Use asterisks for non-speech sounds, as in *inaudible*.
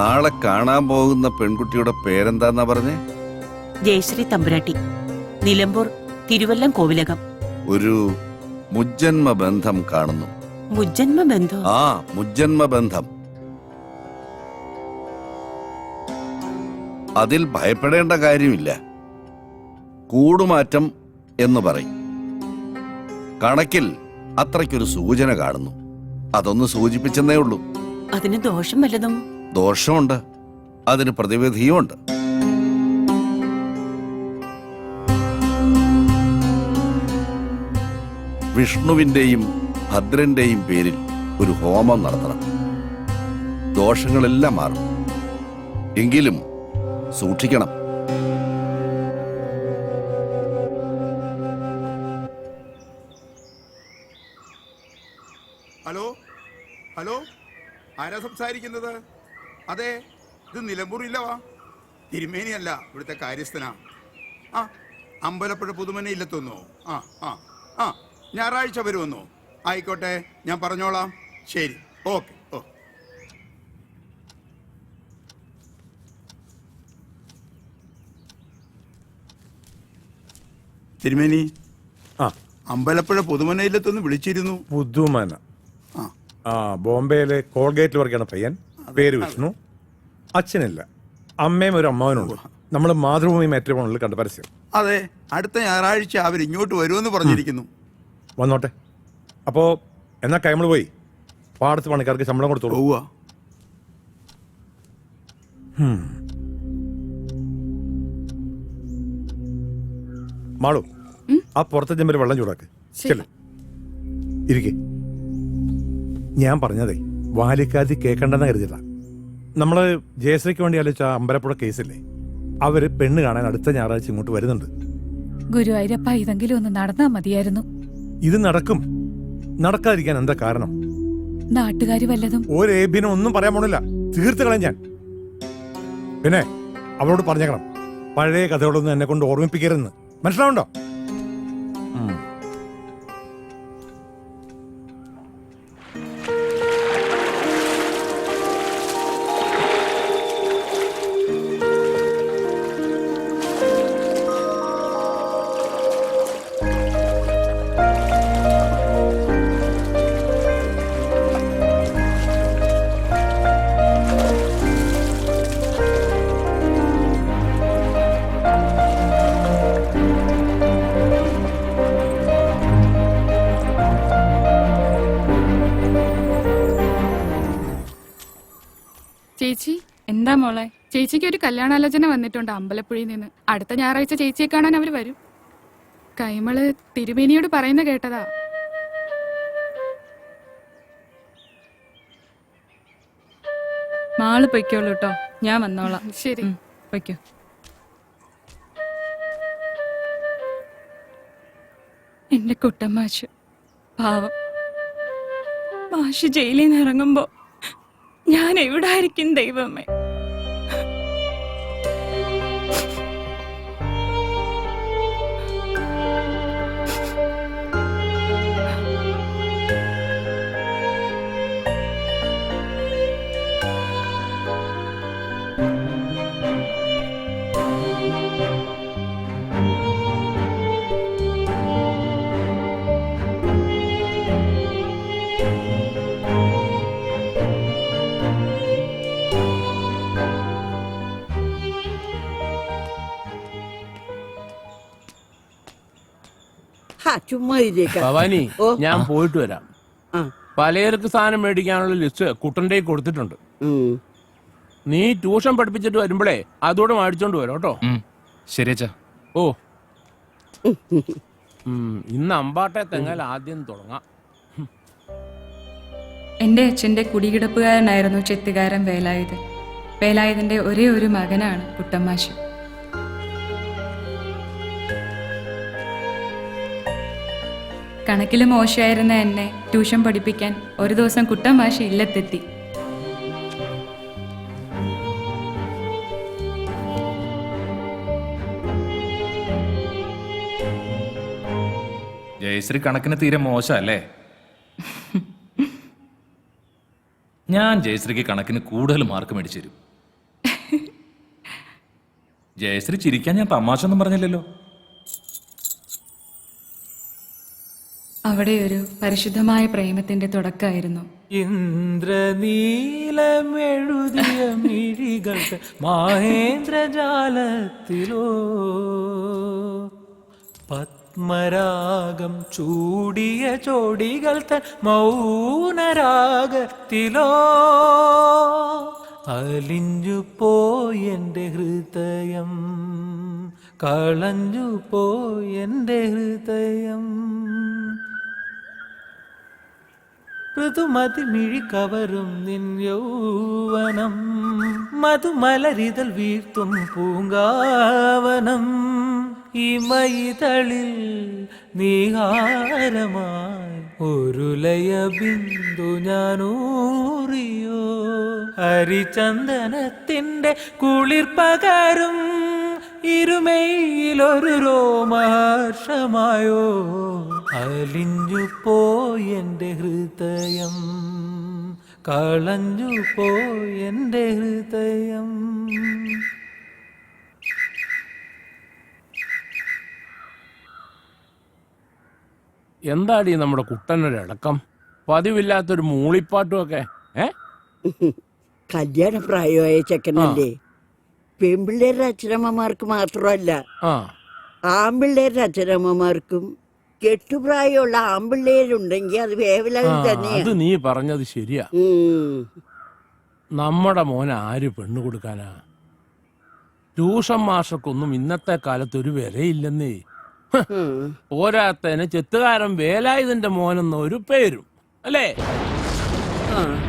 നാളെ കാണാൻ പോകുന്ന പെൺകുട്ടിയുടെ പേരെന്താന്നാ പറഞ്ഞേ? ജയശ്രീ തമ്പുരാട്ടി നിലമ്പൂർ തിരുവല്ലം കോവിലകം. ഒരു മുജ്ജന്മ ബന്ധം കാണുന്നു. മുജ്ജന്മ ബന്ധം? ആ മുജ്ജന്മ ബന്ധം. അതിൽ ഭയപ്പെടേണ്ട കാര്യമില്ല. കൂടുമാറ്റം എന്ന് പറയും. കണക്കിൽ അത്രയ്ക്കൊരു സൂചന കാണുന്നു. അതൊന്ന് സൂചിപ്പിച്ചെന്നേ ഉള്ളൂ. അതിന് ദോഷം വല്ലതും? ദോഷമുണ്ട്. അതിന് പ്രതിവിധിയുമുണ്ട്. വിഷ്ണുവിന്റെയും ഭദ്രന്റെയും പേരിൽ ഒരു ഹോമം നടത്തണം. ദോഷങ്ങളെല്ലാം മാറും. എങ്കിലും സൂക്ഷിക്കണം. ഹലോ? ഹലോ? ആരാ സംസാരിക്കുന്നത്? അതെ ഇത് നിലമ്പൂരില്ലവാ. തിരുമേനിയല്ല ഇവിടുത്തെ കാര്യസ്ഥനാ. ആ അമ്പലപ്പുഴ പുതുമനെ ഇല്ലെത്തുന്നോ ആ ആ ആ ഞായറാഴ്ച വരുമെന്നോ? ആയിക്കോട്ടെ ഞാൻ പറഞ്ഞോളാം. ശരി ഓക്കെ ഓ. തിരുമേനി ആ. അമ്പലപ്പുഴ പുതുമന ഇല്ലെത്തൊന്ന് വിളിച്ചിരുന്നു. പുതുമന. ആ. ആ ബോംബെയിലെ കോൾഗേറ്റിൽ വർക്കാണ് പയ്യൻ. പേര് വിഷ്ണു. അച്ഛനില്ല. അമ്മയും ഒരു അമ്മാവനുണ്ട്. നമ്മൾ മാതൃഭൂമി മാട്രിമോണിൽ കണ്ട പരസ്യം. അതെ അടുത്ത ഞായറാഴ്ച അവർ ഇങ്ങോട്ട് വരുമെന്ന് പറഞ്ഞിരിക്കുന്നു. വന്നോട്ടെ. അപ്പോ എന്നാ കൈമൾ പോയി? പാടത്ത് പണിക്കാർക്ക് ശമ്പളം കൊടുത്തോളൂ. പോവുക മാളു ആ പുറത്തെ ചെമ്പര് വെള്ളം ചൂടാക്ക്. ചെല്ലു. ഇരിക്കേ. ഞാൻ പറഞ്ഞതേ വാലിക്കാതി കേൾക്കണ്ടെന്ന് കരുതില്ല നമ്മൾ ജയശ്രീക്ക് വേണ്ടി ആലോചിച്ച അമ്പലപ്പുഴ കേസില്ലേ അവർ പെണ്ണ് കാണാൻ അടുത്ത ഞായറാഴ്ച ഇങ്ങോട്ട് വരുന്നുണ്ട്. ഗുരുവായൂരപ്പ ഇതെങ്കിലും ഒന്ന് നടന്നാ മതിയായിരുന്നു. ഇത് നടക്കും. നടക്കാതിരിക്കാൻ എന്താ കാരണം? നാട്ടുകാര് വല്ലതും ഒരു ഏബിനും ഒന്നും പറയാൻ പോണില്ല. തീർത്ത് കളയും ഞാൻ. പിന്നെ അവളോട് പറഞ്ഞേക്കണം. പഴയ കഥകളൊന്നും എന്നെ കൊണ്ട് ഓർമ്മിപ്പിക്കരുതെന്ന്. മനസ്സിലാവുണ്ടോ? എന്താ മോളെ? ചേച്ചിക്ക് ഒരു കല്യാണാലോചന വന്നിട്ടുണ്ട് അമ്പലപ്പുഴയിൽ നിന്ന്. അടുത്ത ഞായറാഴ്ച ചേച്ചിയെ കാണാൻ അവർ വരും. കൈമൾ തിരുമേനിയോട് പറയുന്ന കേട്ടതാ. മാൾ പൊയ്ക്കോളൂ കേട്ടോ ഞാൻ വന്നോളാം. ശരി. പൊയ്ക്കോ. എന്റെ കുട്ടമാശ് പാവം. മാഷ് ജയിലിൽ നിന്ന് ഇറങ്ങുമ്പോ ഞാൻ എവിടെ ആയിരിക്കും ദൈവമേ? ചുമ്മാ ഇരിക്ക ഭവാനി ഞാൻ പോയിട്ട് വരാം. പലചരക്ക് സാധനം മേടിക്കാനുള്ള ലിസ്റ്റ് കുട്ടന്റെ കൊടുത്തിട്ടുണ്ട്. നീ ട്യൂഷൻ പഠിപ്പിച്ചിട്ട് വരുമ്പോഴേ അതോടെ മേടിച്ചോണ്ട് വരാം കേട്ടോ. ശരി അച്ഛാ. ഓ. ഉം, ഇന്ന് അമ്പാട്ടെ തെങ്ങൽ ആദ്യം തുടങ്ങാം. എന്റെ അച്ഛന്റെ കുടികിടപ്പുകാരനായിരുന്നു ചെത്തുകാരൻ വേലായുധൻ. വേലായുധന്റെ ഒരേ ഒരു മകനാണ് കുട്ടമാശ് കണക്കിൽ മോശമായിരുന്ന എന്നെ ട്യൂഷൻ പഠിപ്പിക്കാൻ ഒരു ദിവസം കുട്ടമാശി ഇല്ലത്തെത്തി. ജയശ്രീ കണക്കിന് തീരെ മോശമല്ലേ? ഞാൻ ജയശ്രീക്ക് കണക്കിന് കൂടുതൽ മാർക്ക് മേടിച്ചു തരും *laughs* ജയശ്രീ ചിരിക്കാൻ ഞാൻ തമാശ ഒന്നും പറഞ്ഞില്ലല്ലോ. അവിടെ ഒരു പരിശുദ്ധമായ പ്രേമത്തിന്റെ തുടക്കമായിരുന്നു ഇന്ദ്രനീലമെഴുതിയ മഹേന്ദ്രജാലത്തിലോ. പത്മരാഗം ചൂടിയ ചോടികൾ തൻ മൗനരാഗത്തിലോ. അലിഞ്ഞു പോയെന്റെ ഹൃദയം കളഞ്ഞു പോയെന്റെ ഹൃദയം. മിഴി കവരും നിൻ യൗവനം. മധുമലരിതൽ വീഴ്ത്തും പൂങ്കാവനം. ഇമയിതളിൽ നീഹാരമായി ഒരു ലയ ബിന്ദു ഞാനൂറിയോ. ഹരിചന്ദനത്തിന്റെ കുളിർ പകരും ഇരുമയിലൊരു രോമഹർഷമായോ? അലിഞ്ഞു പോയെന്റെ ഹൃദയം കളഞ്ഞു പോയെന്റെ ഹൃദയം. എന്താടി നമ്മുടെ കുട്ടനൊരു ഇളക്കം പതിവില്ലാത്തൊരു മൂളിപ്പാട്ടുമൊക്കെ ഏ? കല്യാണ പ്രായമായ ചെക്കനല്ലേ പെൺപിള്ളേരുടെ അച്ഛനമ്മമാർക്ക് മാത്രമല്ല ആ. ആമ്പിള്ളേരുടെ അച്ഛനമ്മമാർക്കും കെട്ടുപ്രായമുള്ള ആമ്പിള്ളേരുണ്ടെങ്കിൽ അത് തന്നെയാണ് അത് തന്നെയാ. നീ പറഞ്ഞത് ശരിയാ. ഉം. നമ്മുടെ മോൻ ആര് പെണ്ണു കൊടുക്കാനാ? ട്യൂഷൻ മാഷക്കൊന്നും ഇന്നത്തെ കാലത്ത് ഒരു വിലയില്ലെന്നേ. ഹ്, ഉം. പോരാത്തതിന് ചെത്തുകാരൻ വേലായുധന്റെ മോനെന്ന ഒരു പേരും. അല്ലേ? ആ.